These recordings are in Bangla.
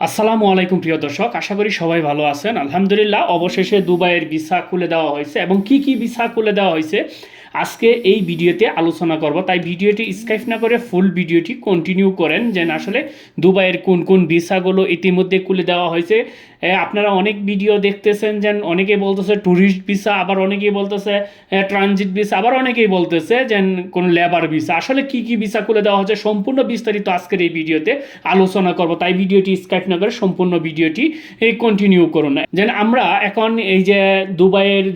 আসসালামু আলাইকুম প্রিয় দর্শক, আশা করি সবাই ভালো আছেন। আলহামদুলিল্লাহ, অবশেষে দুবাইয়ের ভিসা খুলে দেওয়া হয়েছে। এবং কি কি ভিসা খুলে দেওয়া হয়েছে আজকে এই ভিডিওতে আলোচনা করব। তাই ভিডিওটি স্কাইপ না করে ফুল ভিডিওটি কন্টিনিউ করেন। যেন আসলে দুবাইয়ের কোন কোন ভিসাগুলো ইতিমধ্যে খুলে দেওয়া হয়েছে। আপনারা অনেক ভিডিও দেখতেছেন যেন অনেকে বলতেছে ট্যুরিস্ট ভিসা আবার অনেকেই বলতেছে ট্রানজিট ভিসা আবার অনেকেই বলতেছে যেন কোন লেবার ভিসা আসলে কি কি ভিসা খুলে দেওয়া হচ্ছে সম্পূর্ণ বিস্তারিত আজকের এই ভিডিওতে আলোচনা করব। তাই ভিডিওটি স্কাইপ না করে সম্পূর্ণ ভিডিওটি কন্টিনিউ করুন। যেন আমরা এখন এই যে দুবাইয়ের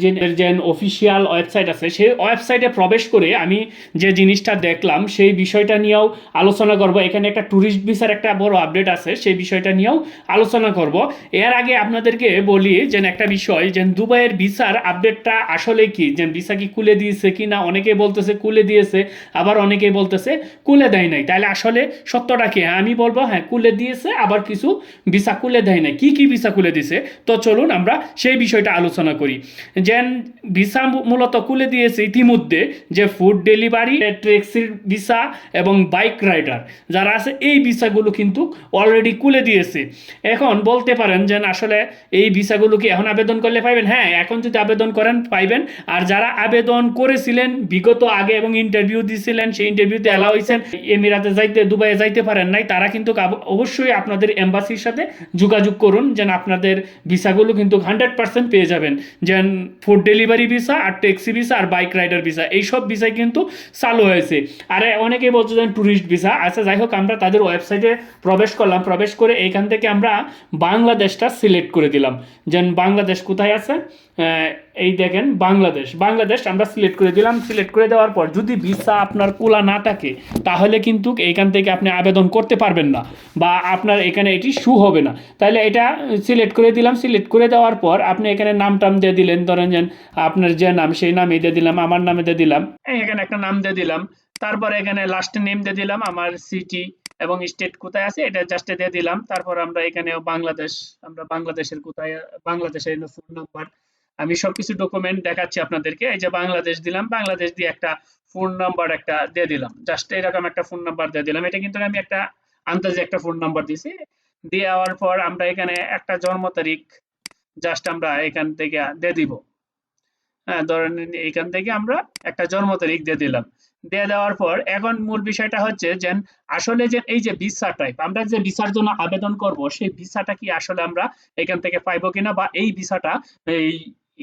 যে অফিসিয়াল ওয়েবসাইট আছে, সেই ওয়েবসাইটে প্রবেশ করে আমি যে জিনিসটা দেখলাম সেই বিষয়টা নিয়েও আলোচনা করব। এখানে একটা ট্যুরিস্ট ভিসার একটা বড় আপডেট আছে সেই বিষয়টা নিয়েও আলোচনা করব। এর আগে আপনাদেরকে বলি যে একটা বিষয় যে দুবাইয়ের ভিসার আপডেটটা আসলে কি? যে ভিসা কি খুলে দিয়েছে কি না? অনেকে বলতেছে খুলে দিয়েছে আবার অনেকে বলতেছে খুলে দেয় নাই। তাহলে আসলে সত্যটা কি? হ্যাঁ, আমি বলব হ্যাঁ খুলে দিয়েছে আবার কিছু ভিসা খুলে দেয় নাই। কি কি ভিসা খুলে দিয়েছে? তো চলুন আমরা সেই বিষয়টা আলোচনা করি। যেন ভিসা মূলত খুলে দিয়েছে ইতিমধ্যে যে ফুড ডেলিভারি ট্যাক্সির ভিসা এবং বাইক রাইডার যারা আছে, এই ভিসাগুলো কিন্তু অলরেডি খুলে দিয়েছে। এখন বলতে পারেন যে আসলে এই ভিসাগুলো কি এখন আবেদন করলে পাইবেন? হ্যাঁ এখন যদি আবেদন করেন, পাইবেন। আর যারা আবেদন করেছিলেন, বিগত আগে এবং ইন্টারভিউ দিয়েছিলেন সেই ইন্টারভিউতে অ্যালাউ হয়েছেন। এমিরাতে যাইতে, দুবাইয়ে যাইতে পারেন নাই, তারা কিন্তু অবশ্যই আপনাদের এম্বাসির সাথে যোগাযোগ করুন, যেন আপনাদের ভিসাগুলো কিন্তু হান্ড্রেড পার্সেন্ট পেয়ে যাবেন। যেন ফুড ডেলিভারি ভিসা আর ট্যাক্সি ভিসা আর বাইক রাইডার ভিসা, এইসব ভিসাই কিন্তু চালু হয়েছে। আর, অনেকে বলছে যেন ট্যুরিস্ট ভিসা। আচ্ছা যাই হোক, আমরা তাদের ওয়েবসাইটে প্রবেশ করলাম। প্রবেশ করে এইখান থেকে আমরা বাংলাদেশটা সিলেক্ট করে দিলাম। যেন বাংলাদেশ কোথায় আছে? এই দেখেন বাংলাদেশ। বাংলাদেশ আমরা সিলেক্ট করে দিলাম। সিলেক্ট করে দেওয়ার পর যদি ভিসা আপনার কুলা না থাকে, তাহলে কিন্তু এইখান থেকে আপনি আবেদন করতে পারবেন না বা আপনার এখানে এটি শু হবে না। তাহলে এটা সিলেক্ট করে দিলাম। সিলেক্ট করে দেওয়ার পর আপনি এখানে নাম টাম দিয়ে দিলেন। ধরেন যেন আপনার যে নাম, সেই নামে দিয়ে দিলাম, আমার নামে দিয়ে দিলাম। এখানে একটা নাম দিয়ে দিলাম। তারপর এখানে লাস্টে নেম দিয়ে দিলাম, আমার সিটি এবং স্টেট কোথায় আছে, এটা জাস্ট দিয়ে দিলাম। তারপর আমরা এখানে বাংলাদেশ, আমরা বাংলাদেশের কোথায়, বাংলাদেশের ফোন নাম্বার আমি সবকিছু ডকুমেন্ট দেখাচ্ছি আপনাদেরকে। এই যে বাংলাদেশ দিলাম, বাংলাদেশ দিয়ে একটা ফোন নাম্বার একটা দিয়ে দিলাম। জাস্ট এরকম একটা ফোন নাম্বার দিয়ে দিলাম। এটা কিন্তু আমি একটা আন্দাজে একটা ফোন নাম্বার দিছি। দেওয়ার পর আমরা এখানে একটা জন্ম তারিখ জাস্ট আমরা এখান থেকে দিয়ে দিব। হ্যাঁ ধরেন এখান থেকে আমরা একটা জন্ম তারিখ দিয়ে দিলাম। দিয়ে দেওয়ার পর এখন মূল বিষয়টা হচ্ছে যে আসলে যে এই যে ভিসা টাইপ আমরা যে ভিসার জন্য আবেদন করব, সেই ভিসাটা কি আসলে আমরা এখান থেকে পাইবো কিনা বা এই ভিসাটা এই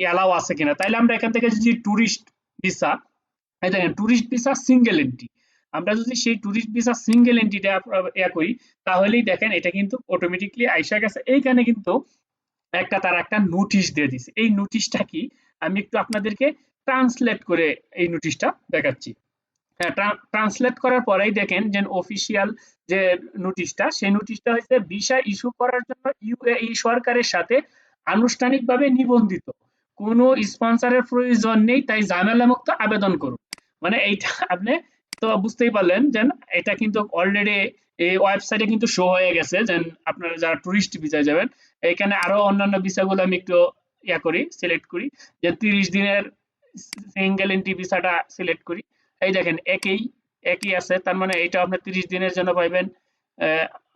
অ্যালাউ আছে কিনা? তাইলে আমরা এখান থেকে যদি ট্যুরিস্ট ভিসা এই দেখেন ট্যুরিস্ট ভিসা সিঙ্গেল এন্ট্রি আমরা যদি সেই ট্যুরিস্ট ভিসা সিঙ্গেল এন্ট্রিটা ইয়া করি, তাহলেই দেখেন এটা কিন্তু অটোমেটিকলি আইসা গেছে। এইখানে কিন্তু একটা তার একটা নোটিশ দিয়ে দিছে। এই নোটিশটা কি? আমি একটু আপনাদেরকে ট্রান্সলেট করে এই নোটিশটা দেখাচ্ছি। হ্যাঁ ট্রান্সলেট করার পরেই দেখেন যে অফিসিয়াল যে নোটিশটা সেই নোটিশটা হচ্ছে ভিসা ইস্যু করার জন্য ইউএই সরকারের সাথে আনুষ্ঠানিকভাবে নিবন্ধিত। কোনো স্পন্সরের প্রয়োজন নেই, তাই ঝামেলামুক্ত আবেদন করুন। মানে এইটা আপনি তো বুঝতেই পারলেন যে এটা কিন্তু অলরেডি এই ওয়েবসাইটে কিন্তু শো হয়ে গেছে যে আপনারা যারা টুরিস্ট ভিসায় যাবেন, এখানে আরও অন্যান্য ভিসাগুলো আমি একটু ইয়া করি সিলেক্ট করি। যে তিরিশ দিনের সিঙ্গেল এন্ট্রি ভিসাটা সিলেক্ট করি। এই দেখেন, একই একই আছে, তার মানে এটা আপনি তিরিশ দিনের জন্য পাইবেন।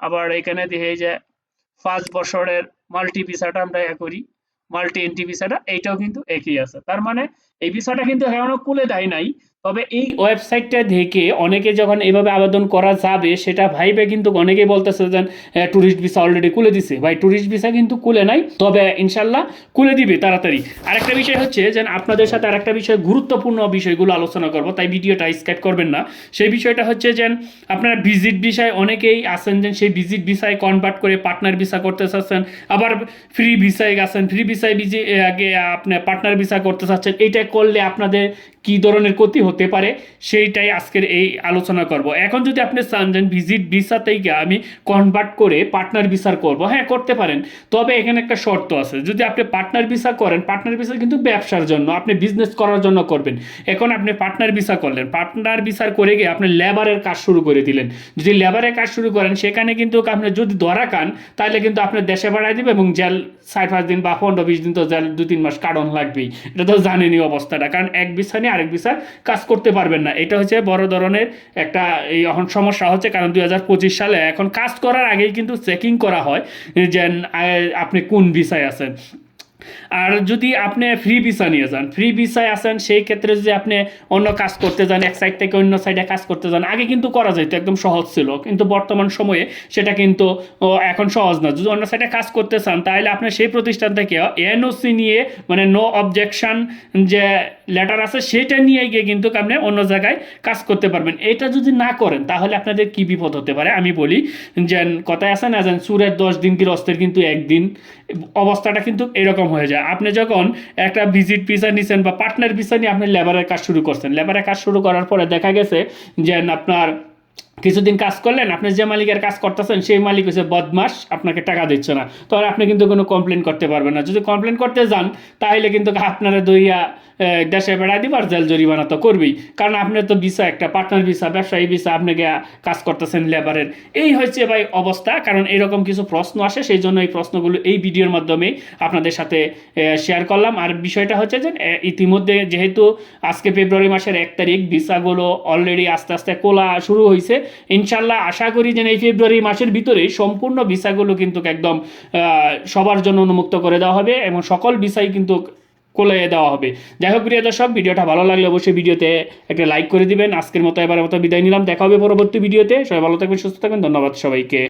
আবার এখানে দেখে যে পাঁচ বছরের মাল্টি ভিসাটা আমরা ইয়া করি। মাল্টি এনটিপি সেটা এইটাও কিন্তু একই আছে। তার মানে এই বিষয়টা কিন্তু এখনও খুলে দেয় নাই। তবে এই ওয়েবসাইটটা দেখে অনেকে যখন এইভাবে আবেদন করা যাবে, সেটা ভাইবে কিন্তু অনেকেই বলতেছে যে ট্যুরিস্ট ভিসা অলরেডি খুলে দিছে। ভাই ট্যুরিস্ট ভিসা কিন্তু খুলে নাই, তবে ইনশাল্লাহ খুলে দিবে তাড়াতাড়ি। আরেকটা বিষয় হচ্ছে যে, আপনাদের সাথে আরেকটা বিষয়, গুরুত্বপূর্ণ বিষয়গুলো আলোচনা করব, তাই ভিডিওটা স্ক্যাপ করবেন না। সেই বিষয়টা হচ্ছে যে, আপনারা ভিজিট ভিসায় অনেকেই আছেন যে, সেই ভিজিট ভিসায় কনভার্ট করে পার্টনার ভিসা করতে চাচ্ছেন, আবার ফ্রি ভিসায় গেছেন ফ্রি ভিসায় আগে আপনি পার্টনার ভিসা করতে চাচ্ছেন, এইটা করলে আপনাদের কি ধরনের ক্ষতি হতে পারে, সেইটাই আজকের এই আলোচনা করব। এখন যদি আপনি চান যে ভিজিট ভিসাতেই গিয়ে আমি কনভার্ট করে পার্টনার ভিসার করব। হ্যাঁ করতে পারেন। তবে এখানে একটা শর্ত আছে, যদি আপনি পার্টনার ভিসা করেন পার্টনার ভিসা কিন্তু ব্যবসার জন্য, আপনি বিজনেস করার জন্য করবেন। এখন আপনি পার্টনার ভিসা করলেন পার্টনার ভিসার করে গিয়ে আপনি লেবারের কাজ শুরু করে দিলেন। যদি লেবারের কাজ শুরু করেন, সেখানে কিন্তু আপনি যদি ধরা খান, তাহলে কিন্তু আপনার দেশে বাড়াই দিবে এবং জেল ষাট পাঁচ দিন বা পনেরো বিশ দিন তো জেল দু তিন মাস কারণ লাগবেই। এটা তো জানেনই অবস্থা। অবস্থাটা। কারণ এক বিছানি নিয়ে আরেক বিছান কাজ করতে পারবেন না। এটা হচ্ছে বড় ধরনের একটা, এই এখন সমস্যা হচ্ছে, কারণ দুই হাজার পঁচিশ সালে এখন কাজ করার আগেই কিন্তু চেকিং করা হয় যে আপনি কোন ভিসায় আছেন। আর যদি আপনি ফ্রি ভিসা নিয়ে যান ফ্রি ভিসায় আসেন সেই ক্ষেত্রে যদি আপনি অন্য কাজ করতে যান, এক সাইড থেকে অন্য সাইডে কাজ করতে যান, আগে কিন্তু করা যেত, একদম সহজ ছিল। কিন্তু বর্তমান সময়ে সেটা কিন্তু এখন সহজ না। যদি অন্য সাইডে কাজ করতে চান, তাহলে আপনি সেই প্রতিষ্ঠান থেকে এনওসি নিয়ে মানে নো অবজেকশন যে লেটার আছে, সেটা নিয়ে গিয়ে কিন্তু আপনি অন্য জায়গায় কাজ করতে পারবেন। এটা যদি না করেন, তাহলে আপনাদের কি বিপদ হতে পারে? আমি বলি যে, কথায় আছে না যে, সুরের দশ দিন রস্তের কিন্তু একদিন। অবস্থাটা কিন্তু এরকম হয়ে যায়। আপনি যখন একটা ভিজিট ভিসা নিছেন বা পার্টনার ভিসা নিয়ে আপনি লেবারের কাজ শুরু করছেন লেবারের কাজ শুরু করার পরে দেখা গেছে যে আপনার কিছুদিন কাজ করলেন, আপনি যে মালিকের কাজ করতেছেন, সেই মালিক হচ্ছে বদমাস, আপনাকে টাকা দিচ্ছে না। তো আপনি কিন্তু কোনো কমপ্লেন করতে পারবেন না। যদি কমপ্লেন করতে যান, তাহলে কিন্তু আপনারা দইয়া দেশে বেড়াই দিব আর জেল জরিমানা তো করবেই। কারণ আপনার তো ভিসা, একটা পার্টনার ভিসা, ব্যবসায়ী ভিসা আপনাকে কাজ করতেছেন লেবারের এই হচ্ছে ভাই অবস্থা, কারণ এরকম কিছু প্রশ্ন আসে, সেই জন্য এই প্রশ্নগুলো এই ভিডিওর মাধ্যমে আপনাদের সাথে শেয়ার করলাম। আর বিষয়টা হচ্ছে যে ইতিমধ্যে যেহেতু আজকে ফেব্রুয়ারি মাসের এক তারিখ, ভিসাগুলো অলরেডি আস্তে আস্তে কোলা শুরু হয়েছে ইনশাল্লাহ আশা করি যে এই ফেব্রুয়ারি মাসের ভিতরে সম্পূর্ণ ভিসাগুলো কিন্তু একদম সবার জন্য উন্মুক্ত করে দেওয়া হবে এবং সকল ভিসাই কিন্তু কোলাইয়ে দেওয়া হবে। যাই হোক, প্রিয় দর্শক, ভিডিওটা ভালো লাগলে অবশ্যই ভিডিওতে একটা লাইক করে দিবেন। আজকের মতো এবার মতো বিদায় নিলাম। দেখা হবে পরবর্তী ভিডিওতে। সবাই ভালো থাকবেন, সুস্থ থাকবেন। ধন্যবাদ সবাইকে।